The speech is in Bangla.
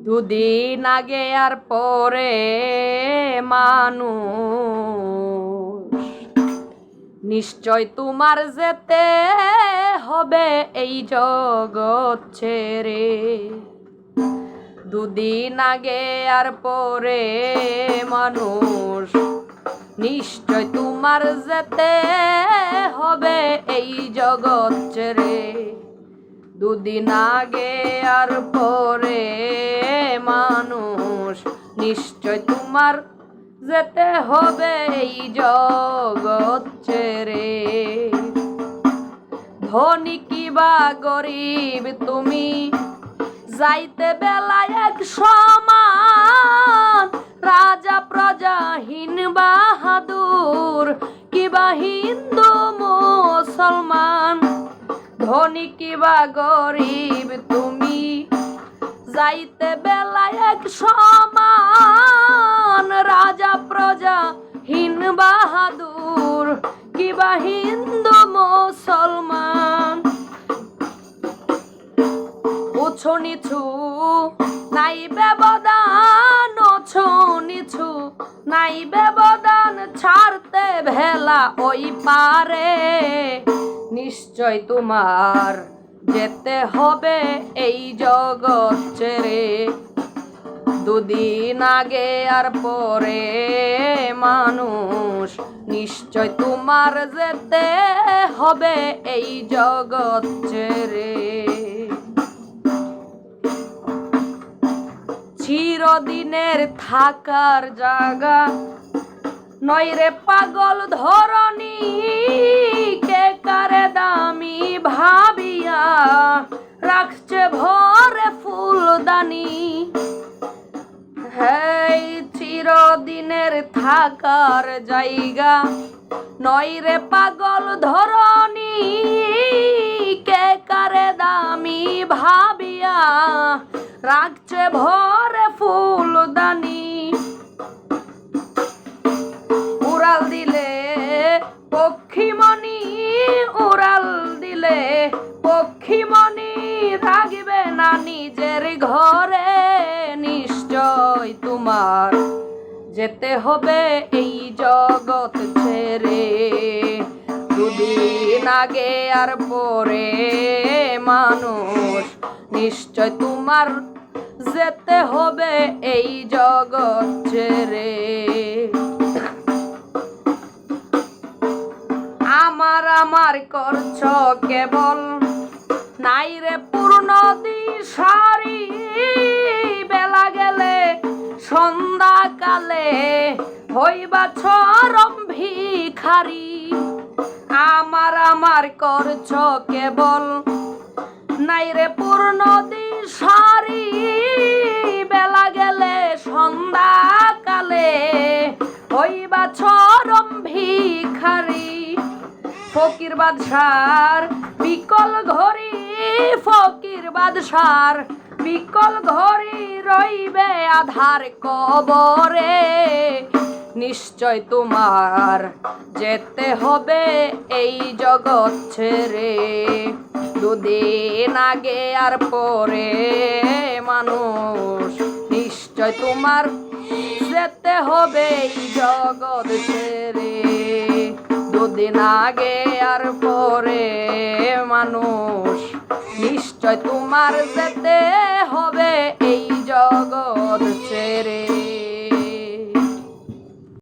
দুদিন আগে আর পরে মানুষ। নিশ্চয় তোমার যেতে হবে এই জগৎ ছেড়ে। দুদিন আগে আর পরে মানুষ, নিশ্চয় তোমার যেতে হবে এই জগৎ ছেড়ে। দুদিন আগে আর পরে নিশ্চয় তোমার যেতে হবে এই জগৎ ছেড়ে। ধনী কি বা গরিব, তুমি যাইতে বেলা এক সমান। রাজা প্রজাহীন বাহাদুর, কিবা হিন্দু মুসলমান। ধনী কিবা গরিব, তুমি যাইতে বেলা এক সমান। রাজা, প্রজা, হিন বাহাদুর, কিবা হিন্দু, মুসলমান। উঁচু নিচু, নাই ব্যবদান উঁচু নিচু, নাই ব্যবদান ছাড়তে ভেলা ওই পারে। নিশ্চয় তোমার যেতে হবে এই জগৎ ছেড়ে। দুদিন আগে আর পরে মানুষ, নিশ্চয় তোমার যেতে হবে এই জগৎ ছেড়ে। চিরদিনের থাকার জায়গা নইরে পাগল ধরণী, কে কারে দামি ভাবিয়া রাখছে ভরে ফুলদানি। থাকার জায়গা। নয় রে পাগল ধরনি কে কারে দামি ভাবিয়া? রাখছে ভরে ফুলদানি যেতে হবে এই জগৎ ছেড়ে। দুদিন আগে আর পরে মানুষ, নিশ্চয় তোমার যেতে হবে এই জগৎ ছেড়ে। আমার আমার করছ কেবল, নাই রে পূর্ণ দিশারি। সন্ধ্যাকালে হইবা চরম ভিখারি। আমার আমার করছ কেবল। নাই রে পূর্ণ দিশারি, বেলা গেলে সন্ধ্যাকালে হইবা চরম ভিখারি। ফকির বাদশার বিকল ঘড়ি, ফকির বাদশার বিকল ঘড়ি রইবে আধার কবরে। নিশ্চয় তোমার যেতে হবে এই জগৎ ছেড়ে। দুদিন আগে আর পরে মানুষ, নিশ্চয় তোমার যেতে হবে এই জগৎ ছেড়ে। দুদিন আগে আর পরে মানুষ নিশ্চয় তোমার যেতে হবে এই জগৎ ছেড়ে।